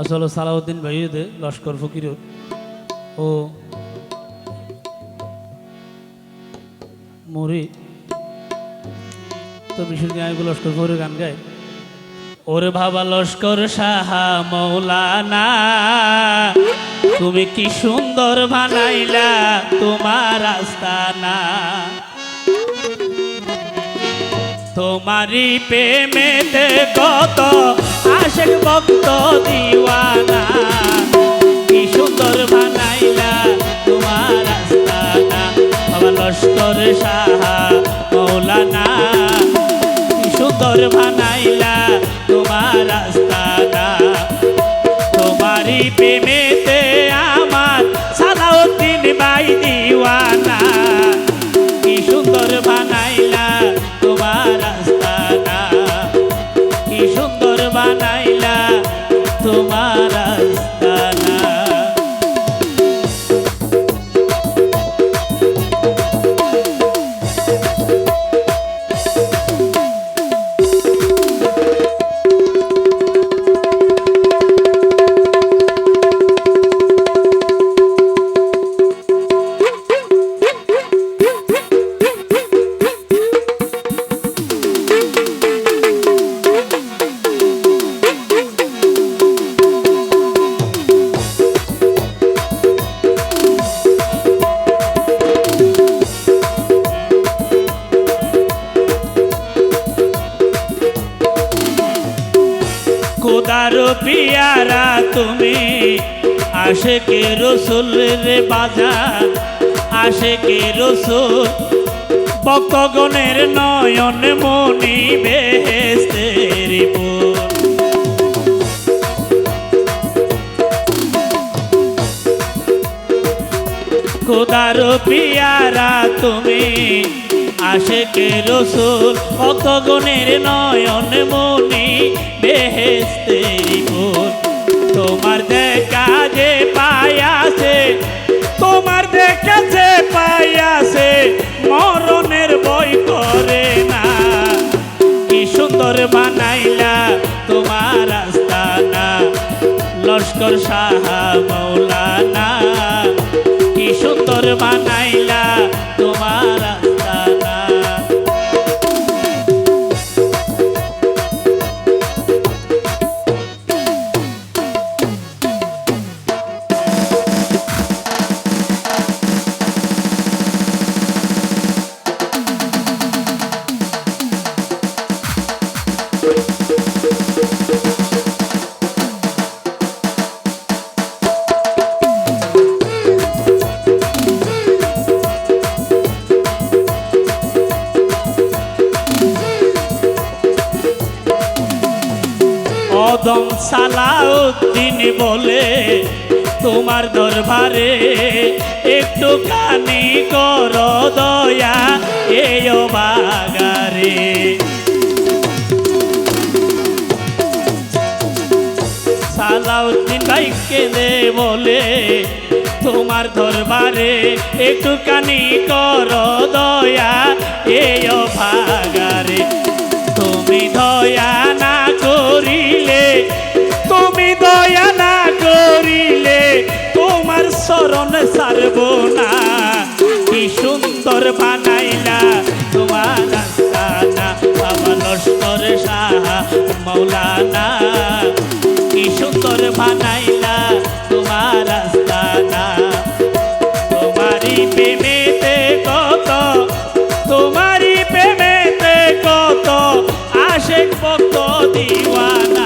আসলে সালাউদ্দিন ভাইয়েদে লস্কর ফকির ও মরি। তো বিশুর গায়ে লস্কর ফকিরের গান গায়। ওরে বাবা লস্কর সাহা মৌলানা, তুমি কি সুন্দর বানাইলা তোমার আস্তানা। তোমারি প্রেমেতে কত সুন্দর বানাইলা খোদার পিয়ারা তুমি। আশেকে রসুল রে বাজার, আশেকে রসুল। বকগণের নয়ন মনি বেহেস্তের খোদার পিয়ারা তুমি আশেকে রসুল অকগণের নয়ন মনি বেহেস্তেরি ফুল তোমার দেখা যে পায়াছে তোমার দেখা যে পায়াছে মরণের বই করে না। কি সুন্দর বানাইলা তোমার আস্তানা, লস্কর সাহা মৌলানা। কি সুন্দর বানাইলা তোমার অদম সালাউদ্দিন বলে, তোমার দরবারে একটু কানি কর দয়া এই বাগারে। সালাউদ্দিন ভাই কেঁদে বলে, তোমার দরবারে একটু কানি কর দয়া এই ভাগারে শরণ সারব না। কি সুন্দর বানাইলা তোমার আস্তানা বাবা মৌলানা। কি সুন্দর বানাইলা তোমার আস্তানা তোমারি প্রেমেতে কত তোমারি প্রেমেতে কত আশেক ভক্ত দিওয়ানা।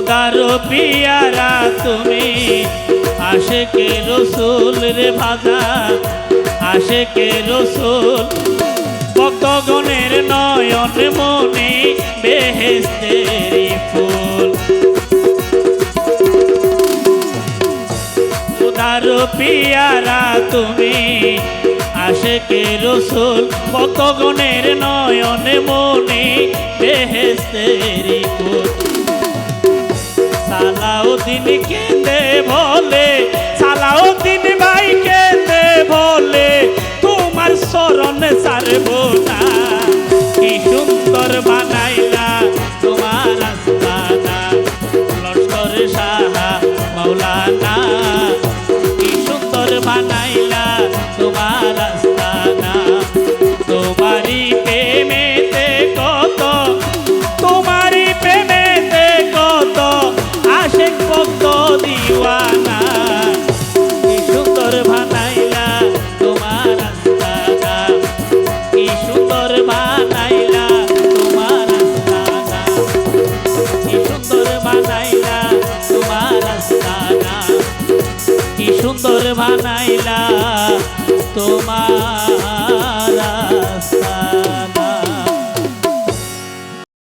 খুদার পিয়ারা, তুমি আশে কে রসুল রে ভাজা, আশেকে রসুল। ভক্তগণের নয়ন মনে বেহেস্তে ফুল। খুদার পিয়ারা, তুমি আশেকে রসুল। ভক্তগণের নয়ন মনে বেহেস্তে ফুল। দিন কেঁদে বলে সালাও দিন ভাই কেঁদে বলে তোমার স্মরণে সারবো না। বানাইলা তোমার রাস্তা।